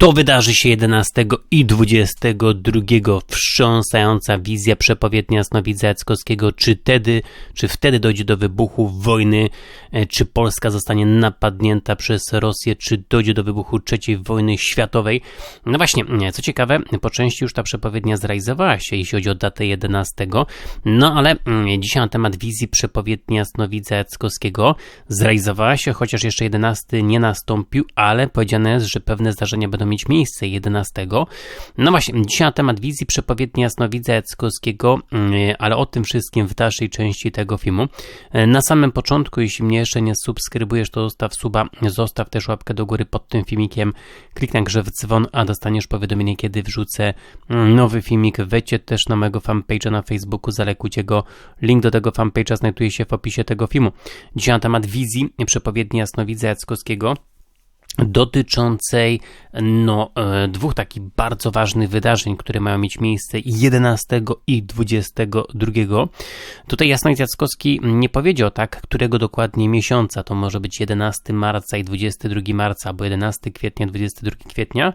To wydarzy się 11 i 22. Wstrząsająca wizja przepowiednia Jasnowidza Jackowskiego. Czy wtedy, czy wtedy dojdzie do wybuchu wojny? E, czy Polska zostanie napadnięta przez Rosję? Czy dojdzie do wybuchu III wojny światowej? No właśnie, co ciekawe, po części już ta przepowiednia zrealizowała się, jeśli chodzi o datę 11. No ale mm, dzisiaj na temat wizji przepowiedni Jasnowidza Jackowskiego zrealizowała się, chociaż jeszcze 11 nie nastąpił, ale powiedziane jest, że pewne zdarzenia będą mieć miejsce 11. No właśnie, dzisiaj na temat wizji przepowiedni Jasnowidza Jackowskiego, mm, ale o tym wszystkim w dalszej części tego filmu. E, na samym początku, jeśli mnie jeszcze nie subskrybujesz, to zostaw suba, zostaw też łapkę do góry pod tym filmikiem, kliknij grze w dzwon, a dostaniesz powiadomienie, kiedy wrzucę mm, nowy filmik. Wejdźcie też na mojego fanpage'a na Facebooku, zalekujcie go. Link do tego fanpage'a znajduje się w opisie tego filmu. Dzisiaj na temat wizji przepowiedni Jasnowidza Jackowskiego dotyczącej no, e, dwóch takich bardzo ważnych wydarzeń, które mają mieć miejsce 11 i 22. Tutaj Jasnowic Jackowski nie powiedział tak, którego dokładnie miesiąca. To może być 11 marca i 22 marca, albo 11 kwietnia, 22 kwietnia.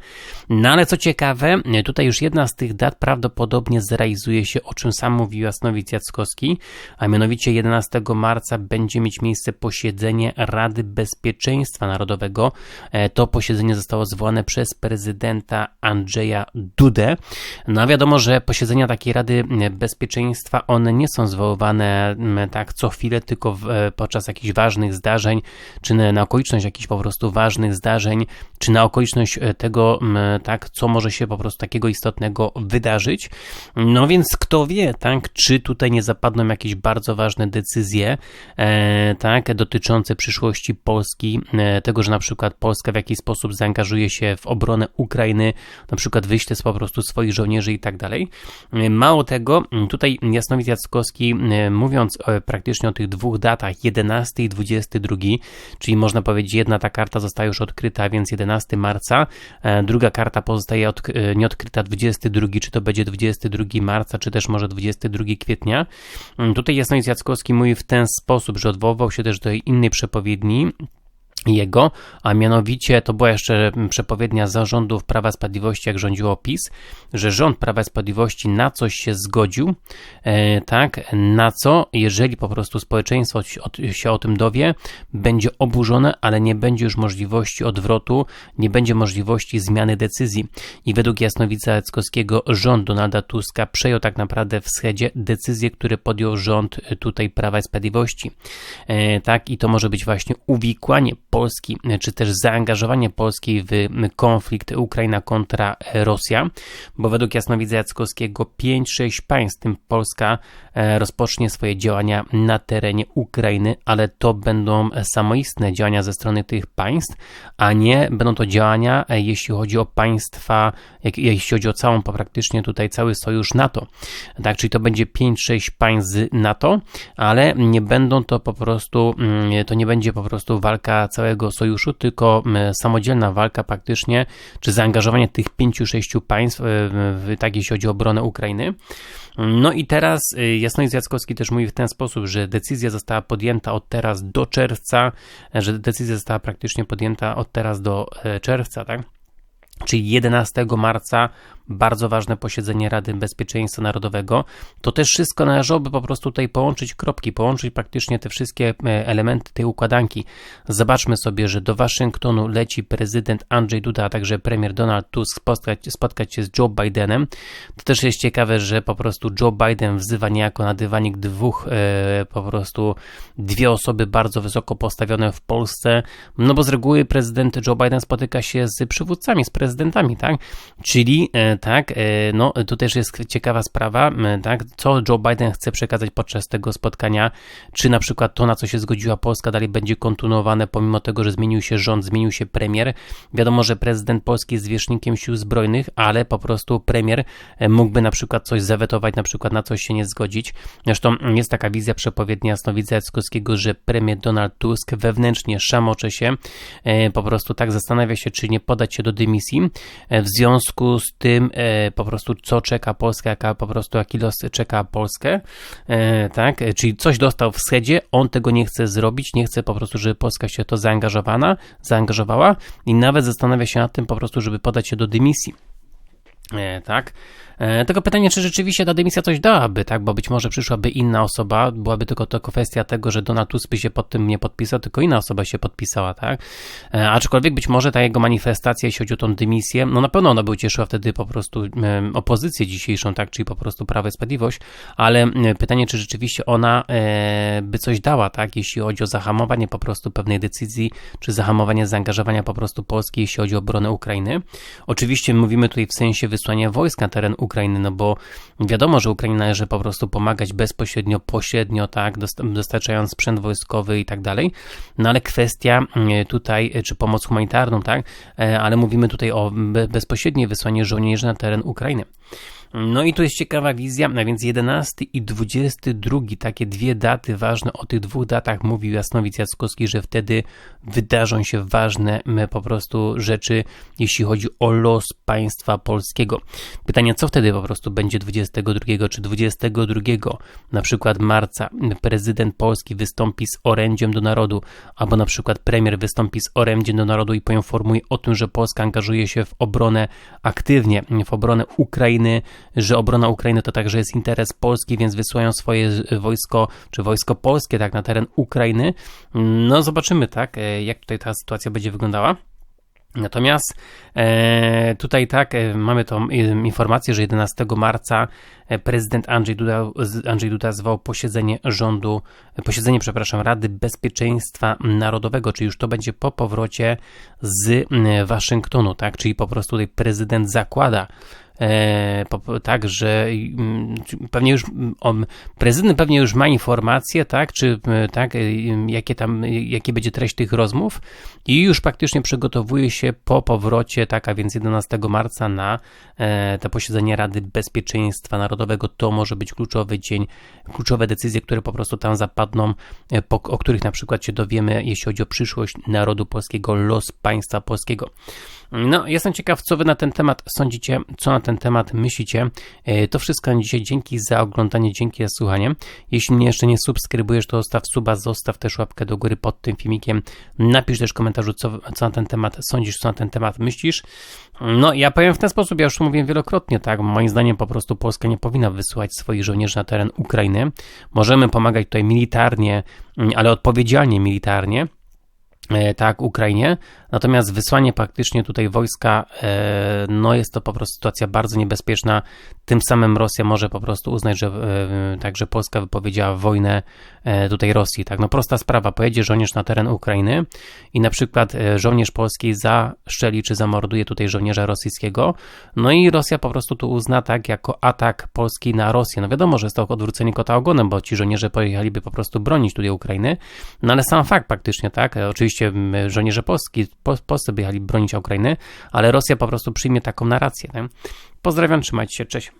No ale co ciekawe, tutaj już jedna z tych dat prawdopodobnie zrealizuje się, o czym sam mówił Jasnowic Jackowski, a mianowicie 11 marca będzie mieć miejsce posiedzenie Rady Bezpieczeństwa Narodowego E, to posiedzenie zostało zwołane przez prezydenta Andrzeja Dudę. No wiadomo, że posiedzenia takiej Rady Bezpieczeństwa, one nie są zwoływane tak co chwilę, tylko e, podczas jakichś ważnych zdarzeń, czy na okoliczność jakichś po prostu ważnych zdarzeń, czy na okoliczność e, tego, tak, co może się po prostu takiego istotnego wydarzyć. No więc kto wie, tak, czy tutaj nie zapadną jakieś bardzo ważne decyzje, e, tak, dotyczące przyszłości Polski, e, tego, że na przykład Polska Polska w jakiś sposób zaangażuje się w obronę Ukrainy, na przykład wyśle po prostu swoich żołnierzy i tak dalej. Mało tego, tutaj Jasnowidz Jackowski, e, mówiąc praktycznie o tych dwóch datach, 11 i 22, czyli można powiedzieć, jedna ta karta została już odkryta, więc 11 marca, e, druga karta pozostaje od, e, nieodkryta 22, czy to będzie 22 marca, czy też może 22 kwietnia. Tutaj Jasnowidz Jackowski mówi w ten sposób, że odwoływał się też do innej przepowiedni, jego, a mianowicie to była jeszcze przepowiednia zarządów Prawa Sprawiedliwości, jak rządziło PiS, że rząd Prawa Sprawiedliwości na coś się zgodził, e, tak, na co, jeżeli po prostu społeczeństwo się o tym dowie, będzie oburzone, ale nie będzie już możliwości odwrotu, nie będzie możliwości zmiany decyzji. I według Jasnowica Jackowskiego rząd Donalda Tuska przejął tak naprawdę w schedzie decyzje, które podjął rząd tutaj Prawa Sprawiedliwości. E, tak, i to może być właśnie uwikłanie Polski, czy też zaangażowanie Polski w konflikt Ukraina kontra Rosja, bo według Jasnowidza Jackowskiego 5-6 państw, tym Polska, e, rozpocznie swoje działania na terenie Ukrainy, ale to będą samoistne działania ze strony tych państw, a nie będą to działania, e, jeśli chodzi o państwa, jeśli chodzi o całą, praktycznie tutaj cały sojusz NATO. Tak, czyli to będzie 5-6 państw NATO, ale nie będą to po prostu, mm, to nie będzie po prostu walka całego całego sojuszu, tylko samodzielna walka praktycznie, czy zaangażowanie tych pięciu, sześciu państw, w, tak jeśli chodzi o obronę Ukrainy. No i teraz y, Jasnowic Jackowski też mówi w ten sposób, że decyzja została podjęta od teraz do czerwca, że decyzja została praktycznie podjęta od teraz do e, czerwca, tak? Czyli 11 marca bardzo ważne posiedzenie Rady Bezpieczeństwa Narodowego, to też wszystko należałoby po prostu tutaj połączyć kropki, połączyć praktycznie te wszystkie e, elementy tej układanki. Zobaczmy sobie, że do Waszyngtonu leci prezydent Andrzej Duda, a także premier Donald Tusk spotkać, spotkać się z Joe Bidenem. To też jest ciekawe, że po prostu Joe Biden wzywa niejako na dywanik dwóch, e, po prostu dwie osoby bardzo wysoko postawione w Polsce, no bo z reguły prezydent Joe Biden spotyka się z przywódcami, z prezydentami, tak? Czyli e, tak, e, no tu też jest ciekawa sprawa, tak, co Joe Biden chce przekazać podczas tego spotkania, czy na przykład to, na co się zgodziła Polska, dalej będzie kontynuowane, pomimo tego, że zmienił się rząd, zmienił się premier. Wiadomo, że prezydent Polski jest zwierzchnikiem sił zbrojnych, ale po prostu premier e, mógłby na przykład coś zawetować, na przykład na coś się nie zgodzić. Zresztą jest taka wizja przepowiednia Jasnowidza Jackowskiego, że premier Donald Tusk wewnętrznie szamocze się, e, po prostu tak zastanawia się, czy nie podać się do dymisji w związku z tym po prostu co czeka Polskę, jaka po prostu jaki los czeka Polskę, tak, czyli coś dostał w schedzie, on tego nie chce zrobić, nie chce po prostu, żeby Polska się to zaangażowana, zaangażowała i nawet zastanawia się nad tym po prostu, żeby podać się do dymisji. Tak, E, tylko pytanie, czy rzeczywiście ta dymisja coś dałaby, tak? Bo być może przyszłaby inna osoba, byłaby tylko to kwestia tego, że Donald Tusk by się pod tym nie podpisał, tylko inna osoba się podpisała, tak? E, aczkolwiek być może ta jego manifestacja, jeśli chodzi o tą dymisję, no na pewno ona by ucieszyła wtedy po prostu opozycję dzisiejszą, tak? Czyli po prostu Prawo i Sprawiedliwość, ale pytanie, czy rzeczywiście ona e, by coś dała, tak? Jeśli chodzi o zahamowanie po prostu pewnej decyzji, czy zahamowanie zaangażowania po prostu Polski, jeśli chodzi o obronę Ukrainy. Oczywiście mówimy tutaj w sensie wysłania wojsk na teren Ukrainy, no bo wiadomo, że Ukraina należy po prostu pomagać bezpośrednio, pośrednio, tak, dostarczając sprzęt wojskowy i tak dalej, no ale kwestia mm, tutaj, czy pomoc humanitarną, tak, e, ale mówimy tutaj o bezpośrednie wysłanie żołnierzy na teren Ukrainy. No i tu jest ciekawa wizja, a więc 11 i 22, takie dwie daty ważne. O tych dwóch datach mówił Jasnowic Jackowski, że wtedy wydarzą się ważne po prostu rzeczy, jeśli chodzi o los państwa polskiego. Pytanie, co wtedy po prostu będzie 22 czy 22 na przykład marca prezydent Polski wystąpi z orędziem do narodu, albo na przykład premier wystąpi z orędziem do narodu i poinformuje o tym, że Polska angażuje się w obronę aktywnie, w obronę Ukrainy, że obrona Ukrainy to także jest interes Polski, więc wysyłają swoje wojsko, czy wojsko polskie tak na teren Ukrainy. No zobaczymy tak, e, jak tutaj ta sytuacja będzie wyglądała. Natomiast e, tutaj tak, e, mamy tą informację, że 11 marca prezydent Andrzej Duda, Andrzej Duda zwał posiedzenie rządu, posiedzenie, przepraszam, Rady Bezpieczeństwa Narodowego, czyli już to będzie po powrocie z Waszyngtonu, tak, czyli po prostu tutaj prezydent zakłada, tak, że pewnie już on, prezydent pewnie już ma informacje, tak, czy e, tak, e, jakie tam, jakie będzie treść tych rozmów i już praktycznie przygotowuje się po powrocie, tak, a więc 11 marca na to posiedzenie Rady Bezpieczeństwa Narodowego. To może być kluczowy dzień, kluczowe decyzje, które po prostu tam zapadną, o których na przykład się dowiemy, jeśli chodzi o przyszłość narodu polskiego, los państwa polskiego. No, jestem ciekaw, co wy na ten temat sądzicie, co na ten temat myślicie. E, to wszystko na dzisiaj. Dzięki za oglądanie, dzięki za słuchanie. Jeśli mnie jeszcze nie subskrybujesz, to zostaw suba, zostaw też łapkę do góry pod tym filmikiem. Napisz też w komentarzu, co, co na ten temat sądzisz, co na ten temat myślisz. No, ja powiem w ten sposób, ja już mówiłem wielokrotnie, tak, moim zdaniem po prostu Polska nie powinna wysyłać swoich żołnierzy na teren Ukrainy. Możemy pomagać tutaj militarnie, ale odpowiedzialnie militarnie e, tak, Ukrainie, Natomiast wysłanie praktycznie tutaj wojska, e, no jest to po prostu sytuacja bardzo niebezpieczna. Tym samym Rosja może po prostu uznać, że e, także Polska wypowiedziała wojnę e, tutaj Rosji. Tak, no prosta sprawa. Pojedzie żołnierz na teren Ukrainy i na przykład żołnierz polski zaszczeli czy zamorduje tutaj żołnierza rosyjskiego. No i Rosja po prostu tu uzna tak jako atak Polski na Rosję. No wiadomo, że jest to odwrócenie kota ogonem, bo ci żołnierze pojechaliby po prostu bronić tutaj Ukrainy. No ale sam fakt praktycznie, tak. Oczywiście żołnierze polski Polscy by jechali bronić Ukrainy, ale Rosja po prostu przyjmie taką narrację. Pozdrawiam, trzymajcie się, cześć.